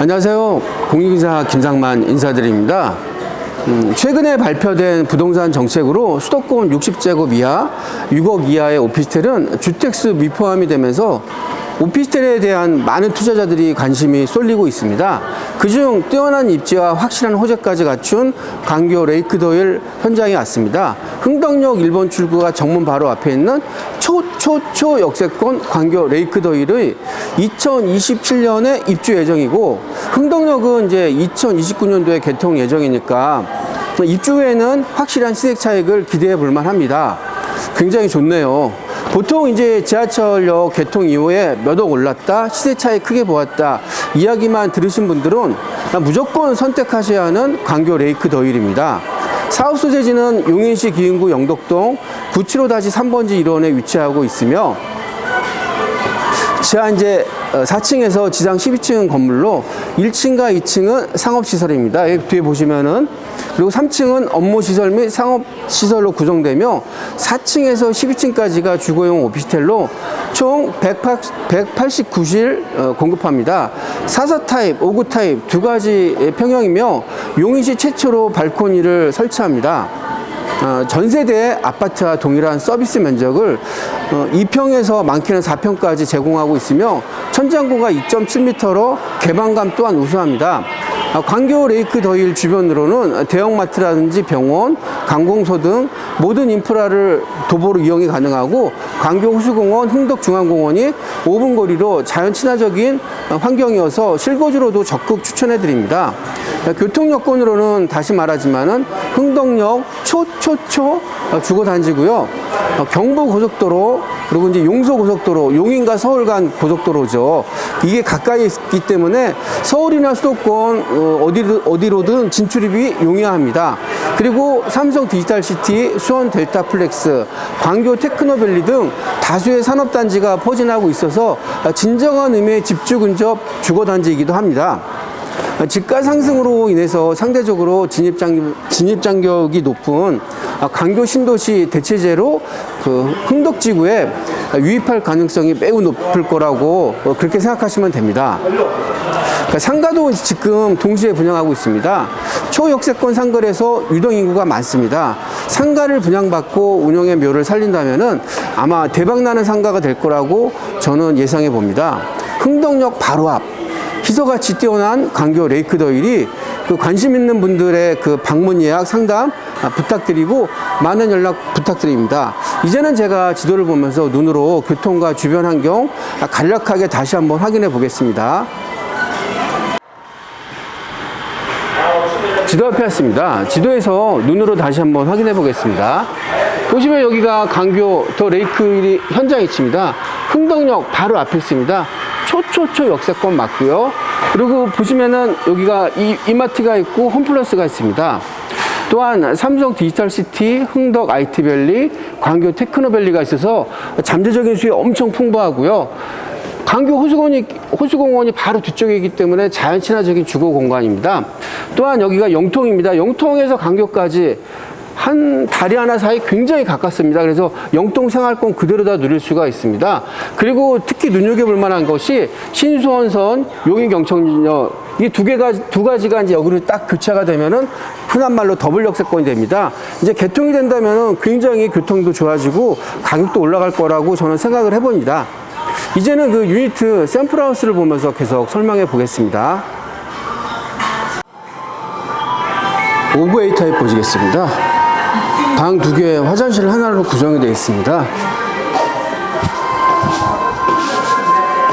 안녕하세요. 공익인사 김상만 인사드립니다. 음, 최근에 발표된 부동산 정책으로 수도권 60제곱 이하, 6억 이하의 오피스텔은 주택수 미포함이 되면서 오피스텔에 대한 많은 투자자들이 관심이 쏠리고 있습니다. 그중 뛰어난 입지와 확실한 호재까지 갖춘 광교 레이크도일 현장에 왔습니다. 흥덕역 1번 출구가 정문 바로 앞에 있는 초초초 역세권 광교 레이크도일의 2027년에 입주 예정이고 흥덕역은 이제 2029년도에 개통 예정이니까 입주 후에는 확실한 시세 차익을 기대해 볼 만합니다. 굉장히 좋네요. 보통 이제 지하철역 개통 이후에 몇 억 올랐다, 시세 차이 크게 보았다, 이야기만 들으신 분들은 무조건 선택하셔야 하는 광교 레이크 더일입니다. 사업 소재지는 용인시 기흥구 영덕동 975-3번지 1원에 위치하고 있으며 지하 이제 4층에서 지상 12층 건물로 1층과 2층은 상업시설입니다. 뒤에 보시면은 그리고 3층은 업무시설 및 상업시설로 구성되며 4층에서 12층까지가 주거용 오피스텔로 총 189실 어, 공급합니다. 4사 타입, 5구 타입 두 가지 평형이며 용인시 최초로 발코니를 설치합니다. 어, 전 세대 아파트와 동일한 서비스 면적을 어, 2평에서 많게는 4평까지 제공하고 있으며 천장고가 2.7m로 개방감 또한 우수합니다. 아, 광교 레이크 더일 주변으로는 대형마트라든지 병원, 관공서 등 모든 인프라를 도보로 이용이 가능하고 광교 호수공원, 흥덕중앙공원이 5분 거리로 자연 친화적인 환경이어서 실거주로도 적극 추천해 드립니다. 교통 여건으로는 다시 말하지만은 흥덕역 초초초 주거 단지고요. 어, 경부 고속도로 그리고 이제 용서 고속도로 용인과 서울 간 고속도로죠. 이게 가까이 있기 때문에 서울이나 수도권 어, 어디로, 어디로든 진출입이 용이합니다. 그리고 삼성 디지털 시티, 수원 델타 플렉스, 광교 테크노밸리 등 다수의 산업단지가 포진하고 있어서 진정한 의미의 집주 근접 주거단지이기도 합니다. 집가 상승으로 인해서 상대적으로 진입 장벽이 높은 광교 신도시 대체제로 그 흥덕지구에 유입할 가능성이 매우 높을 거라고 그렇게 생각하시면 됩니다. 그러니까 상가도 지금 동시에 분양하고 있습니다. 초역세권 상가에서 유동 인구가 많습니다. 상가를 분양받고 운영의 묘를 살린다면은 아마 대박나는 상가가 될 거라고 저는 예상해 봅니다. 흥덕역 바로 앞 희소같이 뛰어난 광교 레이크더일이 그 관심 있는 분들의 그 방문 예약 상담 아, 부탁드리고 많은 연락 부탁드립니다. 이제는 제가 지도를 보면서 눈으로 교통과 주변 환경 아, 간략하게 다시 한번 확인해 보겠습니다. 지도 앞에 왔습니다. 지도에서 눈으로 다시 한번 확인해 보겠습니다. 보시면 여기가 강교 더 레이크 현장 위치입니다. 흥덕역 바로 앞에 있습니다. 초초초 역세권 맞고요. 그리고 보시면은 여기가 이, 이마트가 있고 홈플러스가 있습니다. 또한 삼성 디지털 시티, 흥덕 IT밸리, 광교 테크노밸리가 있어서 잠재적인 수익이 엄청 풍부하고요. 광교 호수공원이, 호수공원이 바로 뒤쪽이기 때문에 자연 친화적인 주거 공간입니다. 또한 여기가 영통입니다. 영통에서 광교까지 한 다리 하나 사이 굉장히 가깝습니다. 그래서 영통 생활권 그대로 다 누릴 수가 있습니다. 그리고 특히 눈여겨볼 만한 것이 신수원선, 용인경청역 이 두 개가 두 가지가 이제 여기로 딱 교체가 되면은 흔한 말로 더블 역세권이 됩니다. 이제 개통이 된다면은 굉장히 교통도 좋아지고 가격도 올라갈 거라고 저는 생각을 해봅니다. 이제는 그 유니트 샘플하우스를 보면서 계속 설명해 보겠습니다. 오브에이 타입 보시겠습니다. 방 두 개, 화장실 하나로 구성이 되어 있습니다.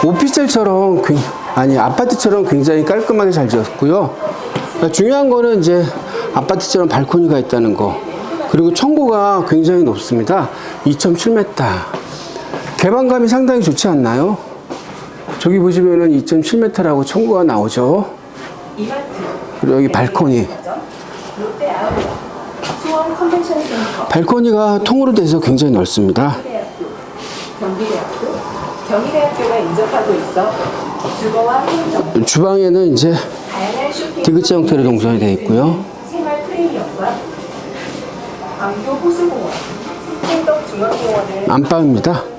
오피스텔처럼, 굉- 아니, 아파트처럼 굉장히 깔끔하게 잘 지었고요. 중요한 거는 이제 아파트처럼 발코니가 있다는 거. 그리고 청고가 굉장히 높습니다. 2.7m. 개방감이 상당히 좋지 않나요? 저기 보시면은 2.7m라고 청구가 나오죠. 그리고 여기 발코니. 발코니가 통으로 돼서 굉장히 넓습니다. 주방에는 이제 디귿자 형태로 동선이 되어 있고요. 안방입니다.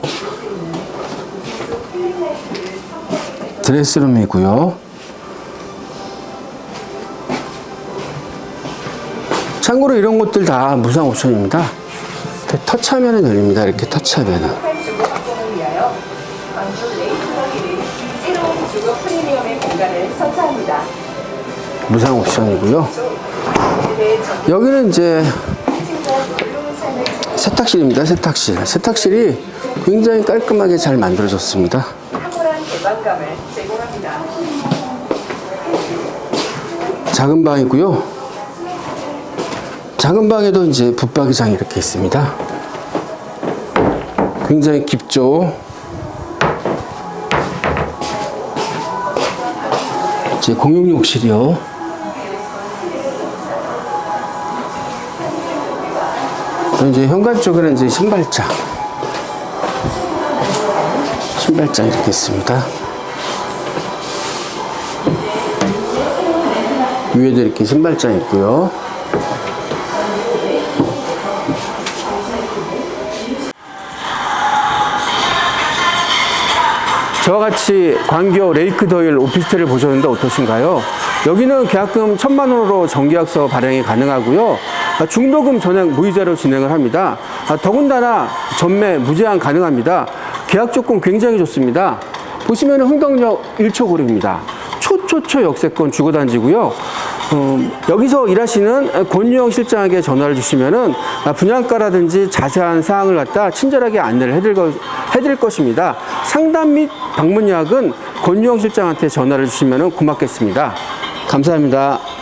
드레스룸이고요. 참고로 이런 것들 다 무상 옵션입니다. 터치하면 열립니다. 이렇게 터치하면은. 무상 옵션이고요. 여기는 이제 세탁실입니다. 세탁실. 세탁실이 굉장히 깔끔하게 잘 만들어졌습니다. 개방감을 제공합니다. 작은 방이고요. 작은 방에도 이제 붙박이장이 이렇게 있습니다. 굉장히 깊죠. 이제 공용 욕실이요. 그리고 이제 현관 쪽에는 이제 신발장. 신발장 이렇게 있습니다. 위에도 이렇게 신발장 있고요. 저와 같이 광교 레이크더일 오피스텔을 보셨는데 어떠신가요? 여기는 계약금 천만 원으로 정계약서 발행이 가능하고요. 아, 중도금 전액 무이자로 진행을 합니다. 아, 더군다나 전매 무제한 가능합니다. 계약 조건 굉장히 좋습니다. 보시면 흥덕역 1초 거리입니다. 초초초 역세권 주거단지고요. 어, 여기서 일하시는 권유영 실장에게 전화를 주시면은 아, 분양가라든지 자세한 사항을 갖다 친절하게 안내를 해드릴, 것, 해드릴 것입니다. 상담 및 방문 예약은 권유영 실장한테 전화를 주시면 고맙겠습니다. 감사합니다.